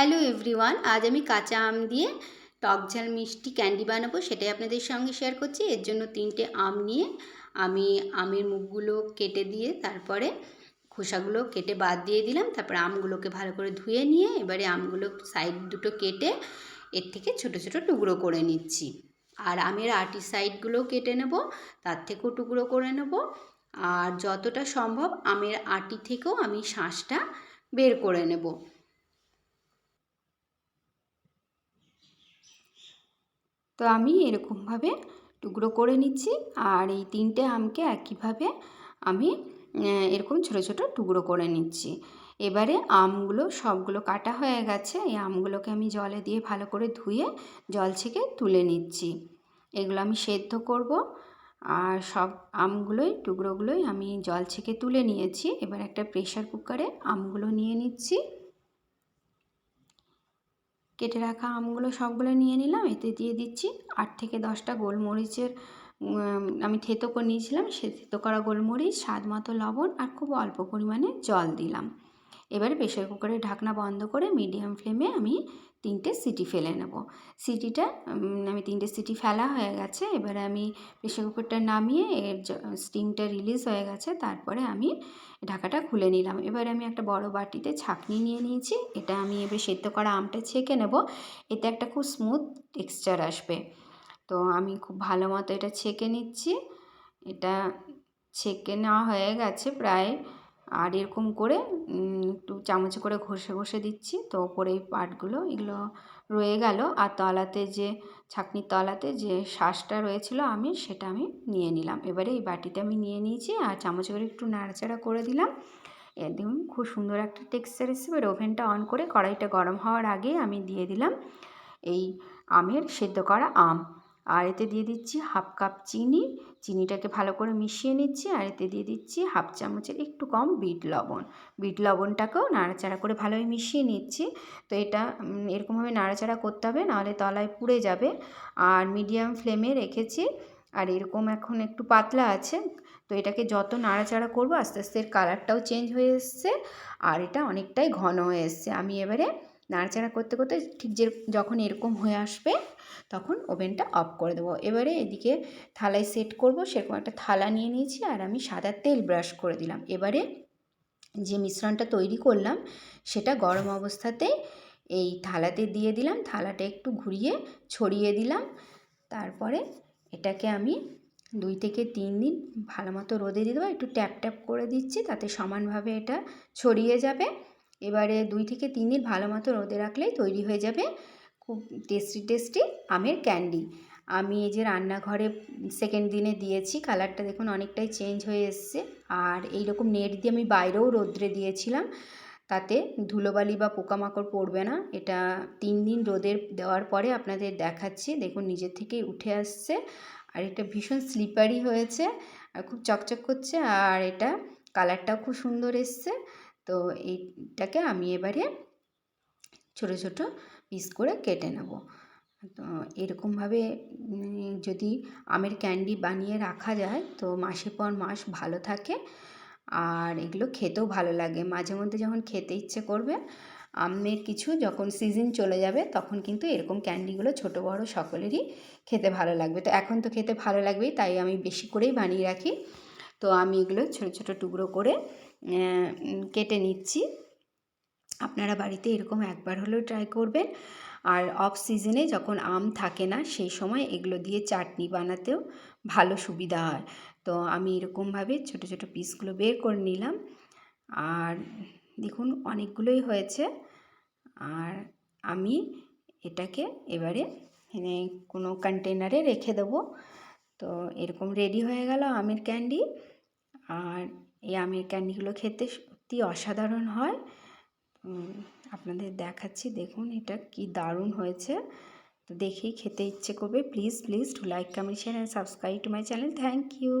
Hello everyone আজ আমি কাঁচা আম দিয়ে টক ঝাল মিষ্টি ক্যান্ডি বানাবো, সেটাই আপনাদের সঙ্গে শেয়ার করছি। এর জন্য তিনটে আম নিয়ে আমি আমের মুখগুলো কেটে দিয়ে, তারপরে খোসাগুলো কেটে বাদ দিয়ে দিলাম, তারপরে আমগুলোকে ভালো করে ধুয়ে নিয়ে এবারে আমগুলো সাইড দুটো কেটে এর থেকে ছোট ছোট টুকরো করে নিচ্ছি। আর আমের আটি সাইডগুলোও কেটে নেব, তার থেকেও টুকরো করে নেব। আর যতটা সম্ভব আমের আটি থেকেও আমি শাঁসটা বের করে নেব। তো আমি এরকমভাবে টুকরো করে নিচ্ছি আর এই তিনটে আমকে একইভাবে আমি এরকম ছোটো ছোটো টুকরো করে নিচ্ছি। এবারে আমগুলো সবগুলো কাটা হয়ে গেছে, এই আমগুলোকে আমি জলে দিয়ে ভালো করে ধুয়ে জল ছেঁকে তুলে নিচ্ছি। এগুলো আমি সেদ্ধ করব আর সব আমগুলোই, টুকরোগুলোই আমি জল ছেঁকে তুলে নিয়েছি। এবার একটা প্রেশার কুকারে আমগুলো নিয়ে নিচ্ছি। কেটে রাখা আমগুলো সবগুলো নিয়ে নিলাম, এতে দিয়ে দিচ্ছি আট থেকে দশটা গোলমরিচের আমি থেতো করে নিয়েছিলাম, সে থেতো করা গোলমরিচ, স্বাদ মতো লবণ আর খুব অল্প পরিমাণে জল দিলাম। এবারে প্রেশার কুকারের ঢাকনা বন্ধ করে মিডিয়াম ফ্লেমে আমি তিনটে সিটি ফেলে নেব। সিটিটা আমি তিনটে সিটি ফেলা হয়ে গেছে। এবারে আমি প্রেশার কুকারটা নামিয়ে এর স্টিমটা রিলিজ হয়ে গেছে। তারপরে আমি ঢাকাটা খুলে নিলাম। এবারে আমি একটা বড় বাটিতে ছাঁকনি নিয়ে নিয়েছি। এটা আমি এবার সেদ্ধ করা আমটা ছেঁকে নেব। এতে একটা খুব স্মুথ টেক্সচার আসবে। তো আমি খুব ভালো মতো এটা ছেঁকে নিচ্ছি। এটা ছেঁকে নেওয়া হয়ে গেছে প্রায় আর এরকম করে একটু চামচে করে ঘষে ঘষে দিচ্ছি। তো ওপরে এই পাটগুলো, এগুলো রয়ে গেল। আর তলাতে যে, ছাকনির তলাতে যে শ্বাসটা রয়েছিল আমি, সেটা আমি নিয়ে নিলাম। এবারে এই বাটিতে আমি নিয়ে নিয়েছি আর চামচে করে একটু নাড়াচাড়া করে দিলাম। দেখুন খুব সুন্দর একটা টেক্সচার এসেছে। এবার ওভেনটা অন করে কড়াইটা গরম হওয়ার আগে আমি দিয়ে দিলাম এই আমের সেদ্ধ করা আম। আর এতে দিয়ে দিচ্ছি হাফ কাপ চিনি। চিনিটাকে ভালো করে মিশিয়ে নিচ্ছি। আর এতে দিয়ে দিচ্ছি হাফ চামচের একটু কম বিট লবণ। বিট লবণটাকেও নাড়াচাড়া করে ভালোই মিশিয়ে নিচ্ছি। তো এটা এরকমভাবে নাড়াচাড়া করতে হবে, নাহলে তলায় পুড়ে যাবে। আর মিডিয়াম ফ্লেমে রেখেছি। আর এরকম এখন একটু পাতলা আছে। তো এটাকে যত নাড়াচাড়া করব, আস্তে আস্তে এর কালারটাও চেঞ্জ হয়ে এসছে। আর এটা অনেকটাই ঘন হয়ে এসছে। আমি এবারে নাড়াচাড়া করতে করতে ঠিক যে যখন এরকম হয়ে আসবে, তখন ওভেনটা অফ করে দেবো। এবারে এদিকে থালায় সেট করব, সেরকম একটা থালা নিয়ে নিয়েছি আর আমি সাদা তেল ব্রাশ করে দিলাম। এবারে যে মিশ্রণটা তৈরি করলাম, সেটা গরম অবস্থাতেই এই থালাতে দিয়ে দিলাম। থালাটা একটু ঘুরিয়ে ছড়িয়ে দিলাম। তারপরে এটাকে আমি দুই থেকে তিন দিন ভালো মতো রোদে দিয়ে দেবো। একটু ট্যাপ ট্যাপ করে দিচ্ছি, তাতে সমানভাবে এটা ছড়িয়ে যাবে। এবারে দুই থেকে তিন দিন ভালো মতো রোদে রাখলেই তৈরি হয়ে যাবে খুব টেস্টি টেস্টি আমের ক্যান্ডি আমি এই যে রান্নাঘরে সেকেন্ড দিনে দিয়েছি কালারটা দেখুন অনেকটাই চেঞ্জ হয়ে এসছে। আর এই রকম নেট দিয়ে আমি বাইরেও রোদ্রে দিয়েছিলাম, তাতে ধুলোবালি বা পোকামাকড় পড়বে না। এটা তিন দিন রোদের দেওয়ার পরে আপনাদের দেখাচ্ছি, দেখুন নিজের থেকেই উঠে আসছে। আর এটা ভীষণ স্লিপারি হয়েছে, আর খুব চকচক করছে, আর এটা কালারটাও খুব সুন্দর এসছে। তো এইটাকে আমি এবারে ছোট ছোট পিস করে কেটে নেব। তো এরকমভাবে যদি আমের ক্যান্ডি বানিয়ে রাখা যায়, তো মাসের পর মাস ভালো থাকে। আর এগুলো খেতেও ভালো লাগে। মাঝে মধ্যে যখন খেতে ইচ্ছে করবে, আমের কিছু যখন সিজন চলে যাবে, তখন কিন্তু এরকম ক্যান্ডিগুলো ছোট, বড় সকলেরই খেতে ভালো লাগবে। তো এখন তো খেতে ভালো লাগবেই, তাই আমি বেশি করেই বানিয়ে রাখি। তো আমি এগুলো ছোটো ছোটো টুকরো করে কেটে নিচ্ছি। আপনারা বাড়িতে এরকম একবার হলেও ট্রাই করবেন। আর অফ সিজনে যখন আম থাকে না, সেই সময় এগুলো দিয়ে চাটনি বানাতেও ভালো সুবিধা হয়। তো আমি এরকমভাবে ছোট ছোট পিসগুলো বের করে নিলাম। আর দেখুন, অনেকগুলোই হয়েছে। আর আমি এটাকে এবারে কোনো কন্টেনারে রেখে দেবো। তো এরকম রেডি হয়ে গেল আমের ক্যান্ডি আর এই আমের ক্যান্ডিগুলো খেতে সত্যি অসাধারণ হয়। আপনাদের দেখাচ্ছি, দেখুন এটা কি দারুণ হয়েছে। তো দেখেই খেতে ইচ্ছে করবে। Please please to like comment share and subscribe to my channel thank you